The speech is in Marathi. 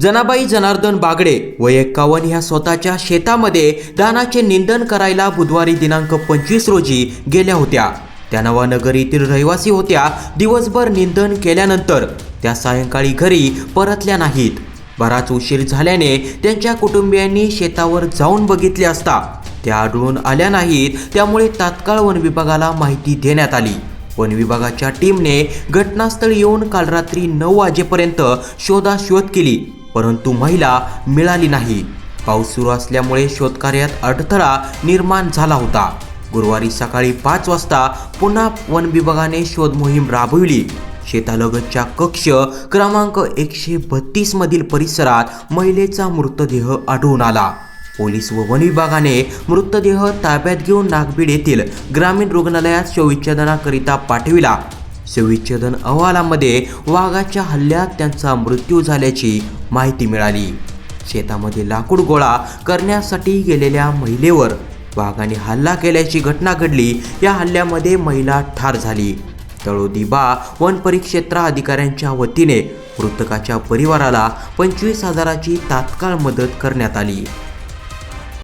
जनाबाई जनार्दन बागडे व एक्कावन्न ह्या स्वतःच्या शेतामध्ये दानाचे निंदन करायला बुधवारी दिनांक पंचवीस रोजी गेल्या होत्या. त्या नवानगर येथील रहिवासी होत्या. दिवसभर निंदन केल्यानंतर त्या सायंकाळी घरी परतल्या नाहीत. बराच उशीर झाल्याने त्यांच्या कुटुंबियांनी शेतावर जाऊन बघितले असता त्या आढळून आल्या नाहीत. त्यामुळे तात्काळ वन विभागाला माहिती देण्यात आली. वन विभागाच्या टीमने घटनास्थळी येऊन काल रात्री नऊ वाजेपर्यंत शोधाशोध केली. परंतु महिला मिळाली नाही. पाऊस सुरू असल्यामुळे शोधकार्यात अडथळा निर्माण झाला होता. गुरुवारी सकाळी पाच वाजता पुन्हा वन विभागाने शोध मोहीम राबविली. शेतालगतच्या कक्ष क्रमांक एकशे बत्तीस मधील परिसरात महिलेचा मृतदेह आढळून आला. पोलीस व वन विभागाने मृतदेह ताब्यात घेऊन नागबीड येथील ग्रामीण रुग्णालयात शवविच्छेदनाकरिता पाठविला. सविच्छेदन अहवालामध्ये वाघाच्या हल्ल्यात त्यांचा मृत्यू झाल्याची माहिती मिळाली. शेतामध्ये लाकूड गोळा करण्यासाठी गेलेल्या महिलेवर वाघाने हल्ला केल्याची घटना घडली. या हल्ल्यामध्ये महिला ठार झाली. तळोदिबा वन परिक्षेत्र अधिकाऱ्यांच्या वतीने मृतकाच्या परिवाराला पंचवीस हजाराची तात्काळ मदत करण्यात आली.